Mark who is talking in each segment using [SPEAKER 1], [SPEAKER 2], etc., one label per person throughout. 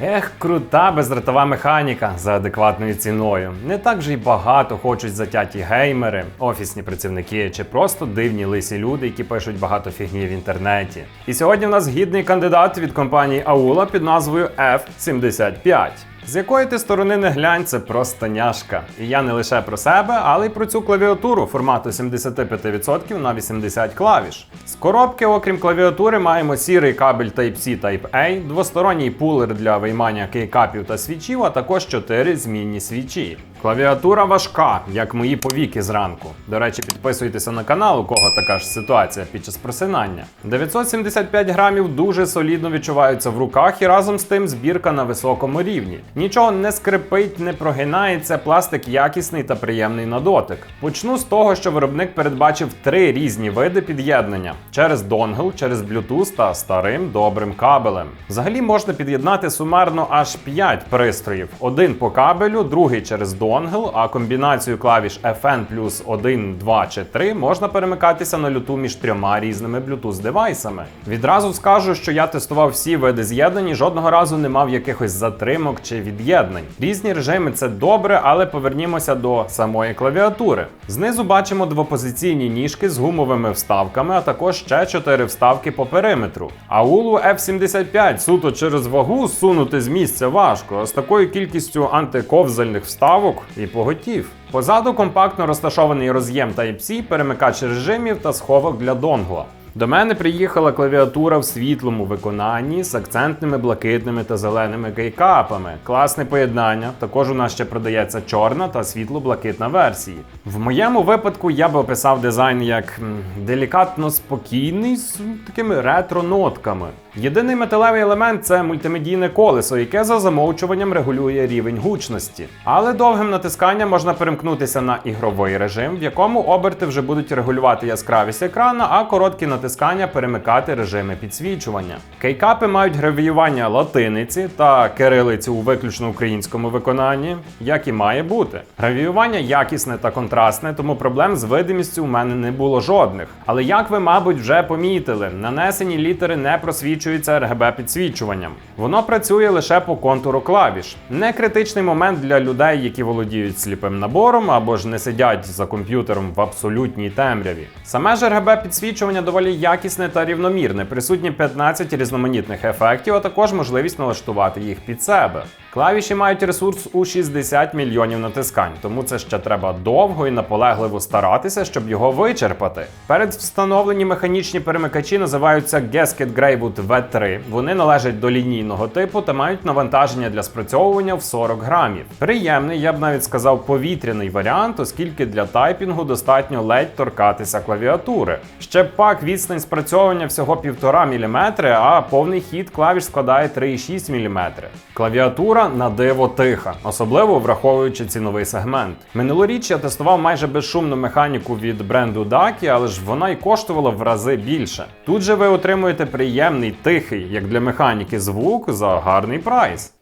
[SPEAKER 1] Ех, крута бездратова механіка за адекватною ціною. Не так же й багато хочуть затяті геймери, офісні працівники чи просто дивні лисі люди, які пишуть багато фігні в інтернеті. І сьогодні в нас гідний кандидат від компанії Аула під назвою F75. З якої ти сторони не глянь, це просто няшка. І я не лише про себе, але й про цю клавіатуру формату 75% на 80 клавіш. З коробки, окрім клавіатури, маємо сірий кабель Type-C Type-A, двосторонній пулер для виймання кейкапів та свічів, а також 4 змінні свічі. Клавіатура важка, як мої повіки зранку. До речі, підписуйтеся на канал, у кого така ж ситуація під час просинання. 975 грамів дуже солідно відчуваються в руках, і разом з тим збірка на високому рівні. Нічого не скрипить, не прогинається, пластик якісний та приємний на дотик. Почну з того, що виробник передбачив три різні види під'єднання: через донгл, через Bluetooth та старим добрим кабелем. Взагалі можна під'єднати сумарно аж 5 пристроїв: один по кабелю, другий через донгл, а комбінацію клавіш FN плюс 1, 2 чи 3 можна перемикатися на люту між трьома різними Bluetooth девайсами. Відразу скажу, що я тестував всі види з'єднань і жодного разу не мав якихось затримок чи від'єднань. Різні режими це добре, але повернімося до самої клавіатури. Знизу бачимо двопозиційні ніжки з гумовими вставками, а також ще 4 вставки по периметру. Аулу F75 суто через вагу сунути з місця важко, з такою кількістю антиковзальних вставок і поготів. Позаду компактно розташований роз'єм Type-C, перемикач режимів та сховок для донгла. До мене приїхала клавіатура в світлому виконанні з акцентними блакитними та зеленими кейкапами. Класне поєднання. Також у нас ще продається чорна та світло-блакитна версії. В моєму випадку я би описав дизайн як делікатно спокійний з такими ретро-нотками. Єдиний металевий елемент це мультимедійне колесо, яке за замовчуванням регулює рівень гучності. Але довгим натисканням можна перемкнутися на ігровий режим, в якому оберти вже будуть регулювати яскравість екрана, а короткі натискання перемикати режими підсвічування. Кейкапи мають гравіювання латиниці та кирилиці у виключно українському виконанні, як і має бути. Гравіювання якісне та контрастне, тому проблем з видимістю у мене не було жодних. Але як ви, мабуть, вже помітили, нанесені літери не просвічуються RGB підсвічуванням. Воно працює лише по контуру клавіш. Не критичний момент для людей, які володіють сліпим набором або ж не сидять за комп'ютером в абсолютній темряві. Саме ж RGB підсвічування доволі якісне та рівномірне, присутні 15 різноманітних ефектів, а також можливість налаштувати їх під себе. Клавіші мають ресурс у 60 мільйонів натискань, тому це ще треба довго і наполегливо старатися, щоб його вичерпати. Перед встановлені механічні перемикачі називаються Gasket Greywood V3. Вони належать до лінійного типу та мають навантаження для спрацьовування в 40 грамів. Приємний, я б навіть сказав, повітряний варіант, оскільки для тайпінгу достатньо ледь торкатися клавіатури. Ще пак відстань спрацьовування всього 1,5 мм, а повний хід клавіш складає 3,6 мм. Клавіатура на диво тиха, особливо враховуючи ціновий сегмент. Минулоріч я тестував майже безшумну механіку від бренду Daki, але ж вона й коштувала в рази більше. Тут же ви отримуєте приємний тихий, як для механіки, звук за гарний прайс.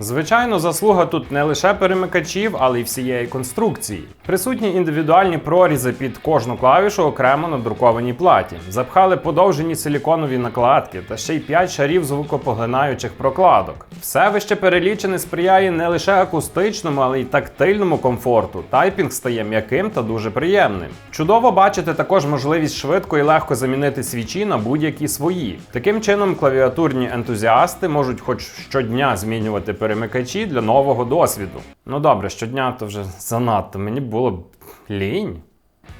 [SPEAKER 1] Звичайно, заслуга тут не лише перемикачів, але й всієї конструкції. Присутні індивідуальні прорізи під кожну клавішу окремо на друкованій платі. Запхали подовжені силіконові накладки та ще й 5 шарів звукопоглинаючих прокладок. Все вище перелічене сприяє не лише акустичному, але й тактильному комфорту. Тайпінг стає м'яким та дуже приємним. Чудово бачити також можливість швидко і легко замінити свічі на будь-які свої. Таким чином, клавіатурні ентузіасти можуть хоч щодня змінювати перемикачі для нового досвіду. Ну добре, щодня то вже занадто, мені було б лінь.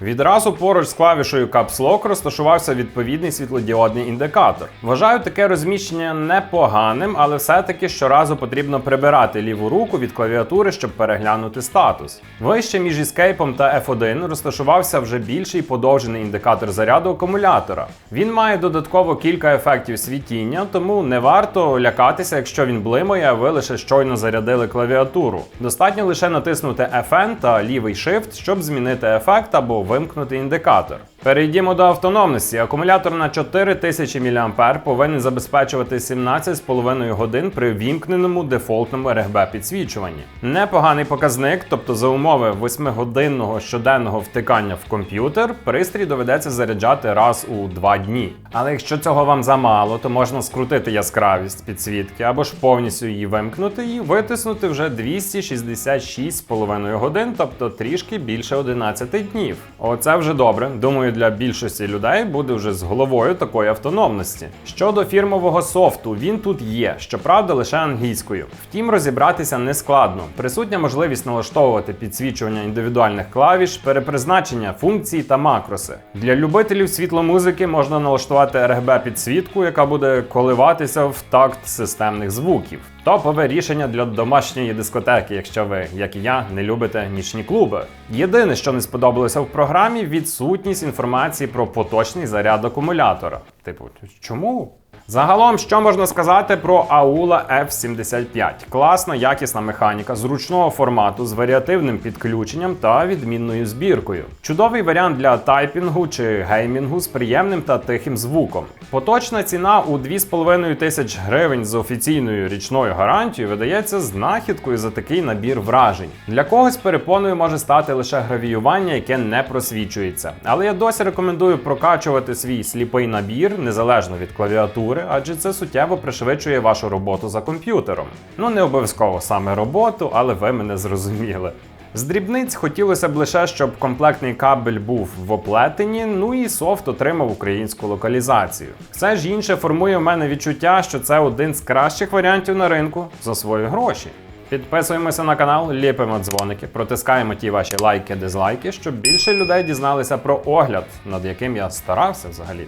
[SPEAKER 1] Відразу поруч з клавішою Caps Lock розташувався відповідний світлодіодний індикатор. Вважаю таке розміщення непоганим, але все-таки щоразу потрібно прибирати ліву руку від клавіатури, щоб переглянути статус. Вище між Escape та F1 розташувався вже більший подовжений індикатор заряду акумулятора. Він має додатково кілька ефектів світіння, тому не варто лякатися, якщо він блимає, а ви лише щойно зарядили клавіатуру. Достатньо лише натиснути FN та лівий Shift, щоб змінити ефект або вимкнути індикатор. Перейдімо до автономності. Акумулятор на 4000 мА повинен забезпечувати 17,5 годин при вімкненому дефолтному RGB підсвічуванні. Непоганий показник, тобто за умови 8-годинного щоденного втикання в комп'ютер, пристрій доведеться заряджати раз у 2 дні. Але якщо цього вам замало, то можна скрутити яскравість підсвітки або ж повністю її вимкнути і витиснути вже 266,5 годин, тобто трішки більше 11 днів. Оце вже добре. Думаю, для більшості людей буде вже з головою такої автономності. Щодо фірмового софту, він тут є, щоправда, лише англійською. Втім, розібратися не складно. Присутня можливість налаштовувати підсвічування індивідуальних клавіш, перепризначення функцій та макроси. Для любителів світломузики можна налаштувати RGB підсвітку, яка буде коливатися в такт системних звуків. Топове рішення для домашньої дискотеки, якщо ви, як і я, не любите нічні клуби. Єдине, що не сподобалося в програмі, відсутність інформації про поточний заряд акумулятора. Типу, чому? Загалом, що можна сказати про Aula F75? Класна, якісна механіка зручного формату з варіативним підключенням та відмінною збіркою. Чудовий варіант для тайпінгу чи геймінгу з приємним та тихим звуком. Поточна ціна у 2,5 тисяч гривень з офіційною річною гарантією видається знахідкою за такий набір вражень. Для когось перепоною може стати лише гравіювання, яке не просвічується. Але я досі рекомендую прокачувати свій сліпий набір незалежно від клавіатури, адже це суттєво пришвидшує вашу роботу за комп'ютером. Ну не обов'язково саме роботу, але ви мене зрозуміли. З дрібниць хотілося б лише, щоб комплектний кабель був в оплетенні, ну і софт отримав українську локалізацію. Все ж інше формує в мене відчуття, що це один з кращих варіантів на ринку за свої гроші. Підписуємося на канал, ліпимо дзвоники, протискаємо ті ваші лайки, дизлайки, щоб більше людей дізналися про огляд, над яким я старався взагалі.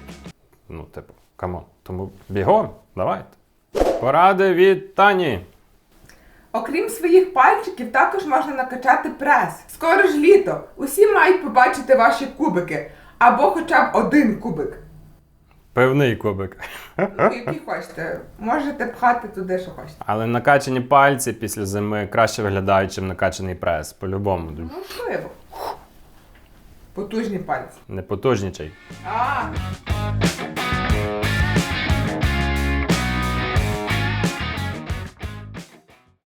[SPEAKER 1] Ну, типу, камон. Тому бігом, давайте. Поради від Тані.
[SPEAKER 2] Окрім своїх пальчиків, також можна накачати прес. Скоро ж літо. Усі мають побачити ваші кубики. Або хоча б один кубик.
[SPEAKER 1] Пивний кубик.
[SPEAKER 2] Ну, який хочете. Можете пхати туди, що хочете.
[SPEAKER 1] Але накачані пальці після зими краще виглядають, ніж накачаний прес. По-любому.
[SPEAKER 2] Можливо. Потужні пальці.
[SPEAKER 1] Не потужнічай.
[SPEAKER 2] А,